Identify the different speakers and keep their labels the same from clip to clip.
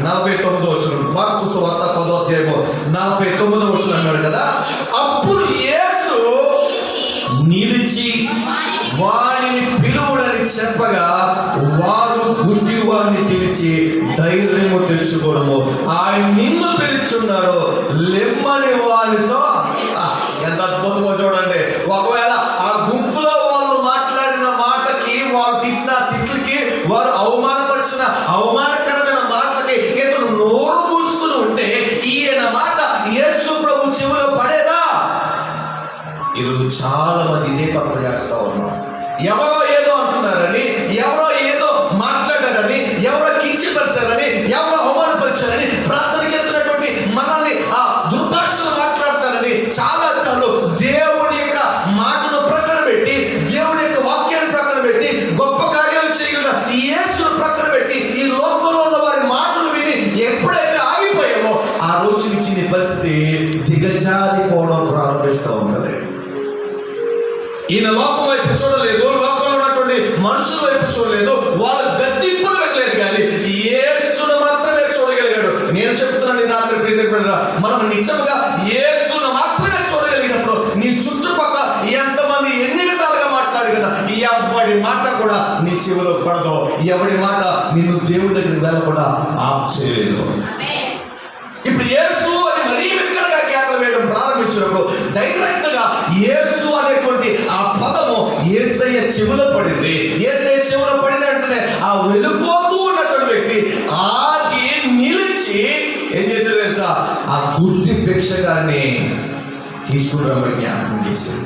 Speaker 1: నలభై తొమ్మిదో వచ్చిన మార్కు సువార్త పదో అధ్యాయము. నలభై తొమ్మిదో వచ్చిన అన్నాడు కదా? అప్పుడు యేసు నిలిచి వారిని పిలువుడని చెప్పగా వారు గుడ్డి వారిని పిలిచి ధైర్యము తెచ్చుకోవడము ఆయన నిన్ను పిలుచున్నాడు. లెమ్మని వారితో ఈరోజు చాలా మంది ఇదే తప్పు చేస్తా ఉన్నారు. ఎవరో ఏదో అంటున్నారని ఎవరో ఏదో మాట్లాడారని ఎవరో కించిపరిచారని ఎవరో అవమానపరిచారని ప్రార్థనకి వెళ్తున్నటువంటి మనల్ని ఆ దుర్భాషలు మాట్లాడతారని చాలా సార్లు దేవుడి యొక్క మాటను ప్రక్కన పెట్టి దేవుడి యొక్క వాక్యాన్ని ప్రక్కన పెట్టి గొప్ప కార్యాలు చేయగల ఈ యేసును ప్రక్కన పెట్టి ఈ లోకంలో ఉన్న వారి మాటలు విని ఎప్పుడైతే ఆగిపోయామో ఆ రోజు నుంచి నీ పరిస్థితి దిగజారిపోవడం ప్రారంభిస్తూ ఉంటుంది ఈయన లోకం వైపు చూడలేదు లోకంలో ఉన్నటువంటి మనుషుల వైపు చూడలేదు వాళ్ళ గద్దెంపులు పెట్టలేదు కానీ ఏసును మాత్రమే చూడగలిగాడు. నేను చెప్తున్నాను ఈ రాత్రి ప్రియమైన మనం నిజంగా ఏసును మాత్రమే చూడగలిగినప్పుడు నీ చుట్టుపక్కల ఎంతమంది ఎన్ని విధాలుగా మాట్లాడు కదా ఎవడి మాట కూడా నీ చెవిలో పడదు. ఎవడి మాట నిన్ను దేవుడి దగ్గర కూడా ఆప్ చేయలేదు. ఇప్పుడు ఏసు అని మరీ విక్కరగా కేకలు వేయడం ప్రారంభించినప్పుడు డైరెక్ట్గా యేసు అనేటువంటి చెవులో పడింది ఏసయ్య చెవులో పడిన వెంటనే ఆ వెళ్ళిపోతూ ఉన్నటువంటి వ్యక్తి ఆగి నిలిచి ఏం చేశారు తెలుసా? ఆ గుడ్డి భిక్షగాన్ని తీసుకుని రమ్మని జ్ఞాపకం చేశారు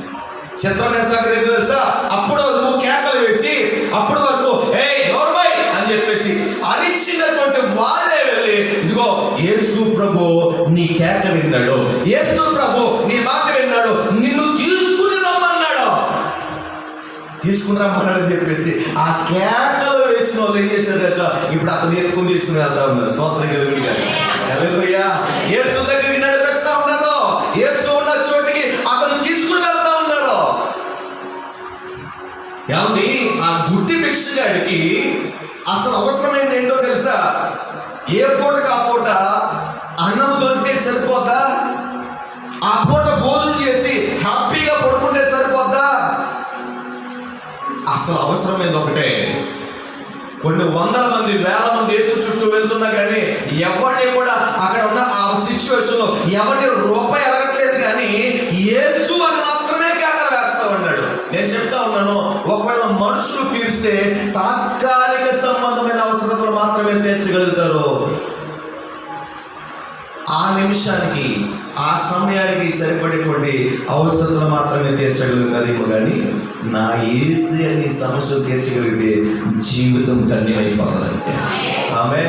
Speaker 1: చిత్రం సంగతి తెలుసా? అప్పుడు వరకు కేకలు వేసి అప్పుడు వరకు ఏ నోర్మై! అని చెప్పేసి అరిచినటువంటి వాళ్ళే వెళ్ళి ఇదిగో యేసు ప్రభు నీ కేక విన్నాడు. యేసు ప్రభు నీ మాట విన్నాడు. నిన్ను తీసుకుని తీసుకుని రమ్మన్నాడు చెప్పేసి ఆ కేకలు వేసిన వాళ్ళు ఏం చేశారు దశ ఇప్పుడు అతను ఎత్తుకుని తీసుకుని వెళ్తా ఉన్నారు. స్తోత్రం కలుగుడి గారు హల్లెలూయా. ఏసు దగ్గరికి నడిపిస్తా ఉన్నారు? ఏసు ఉన్న చోటికి అతను తీసుకుని వెళ్తా ఉన్నారు? ఏమండి ఆ గుడ్డి భిక్షగాడికి అసలు అవసరమైంది ఏంటో తెలుసా? ఏ పూట కాపోట అన్నం దొరికితే సరిపోతా ఆ పూట అసలు అవసరమైంది ఒకటే. కొన్ని వందల మంది వేల మంది యేసు చుట్టూ వెళ్తున్నా కానీ ఎవరిని కూడా అక్కడ ఉన్న ఆ సిచ్యువేషన్లో ఎవరిని రూపాయి అడగట్లేదు కానీ యేసు అని మాత్రమే కాక వేస్తా ఉన్నాడు నేను చెప్తా ఉన్నాను ఒకవేళ మనుషులు తీరిస్తే తాత్కాలిక సంబంధమైన అవసరతలు మాత్రమే తీర్చగలుగుతారు. ఆ నిమిషానికి ఆ సమయానికి సరిపడేటువంటి అవసరతలు మాత్రమే తీర్చగలుగుతారేమో కానీ నా ఏసీ అని సమస్యలు తీర్చగలిగితే జీవితం ధన్యమైపోతుంది ఆమె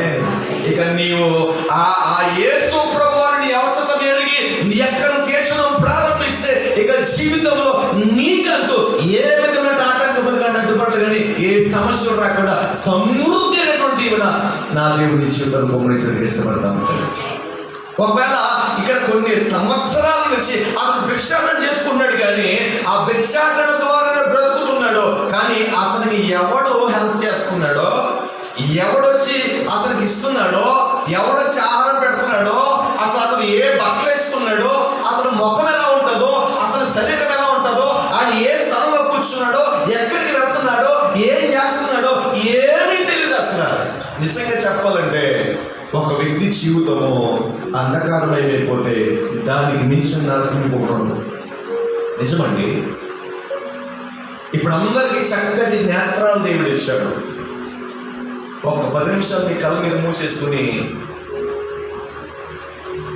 Speaker 1: ఇక నీవు ఆ ఆ యేసు ప్రభువారు నీ అవసరం ఎరిగి నీ ఎక్కడ తీర్చడం ప్రారంభిస్తే ఇక జీవితంలో నీకంటూ ఏ విధమైన ఆటంకములు కానీ అడ్డుపడలు కానీ ఏ సమస్యలు రాకుండా సమృద్ధి అయినటువంటి నా దేవుడి జీవితం గమనించడానికి ఇష్టపడతా ఉంటాను ఒకవేళ ఇక్కడ కొన్ని సంవత్సరాల నుంచి అతను భిక్షాటన చేసుకున్నాడు కానీ ఆ భిక్షాటన ద్వారా బ్రతుకుతున్నాడు. కానీ అతనికి ఎవడు హెల్ప్ చేస్తున్నాడో ఎవడొచ్చి అతనికి ఇస్తున్నాడో ఎవడొచ్చి ఆహారం పెడుతున్నాడో అసలు అతను ఏ బట్టలు వేసుకున్నాడో అతను ముఖం ఎలా ఉంటుందో అతని శరీరం ఎలా ఉంటుందో ఆయన ఏ స్థలంలో కూర్చున్నాడో ఎక్కడికి వెళ్తున్నాడో ఏం చేస్తున్నాడో ఏమీ తెలియదు అసలు. నిజంగా చెప్పాలంటే ఒక వ్యక్తి జీవితము అంధకారమైపోతే దానికి మించిన నరకం ఇంకొకటి నిజమండి? ఇప్పుడు అందరికీ చక్కటి నేత్రాలు దేవుడు ఇచ్చాడు. ఒక పది నిమిషాలు కళ్ళ మీద మూసేసుకుని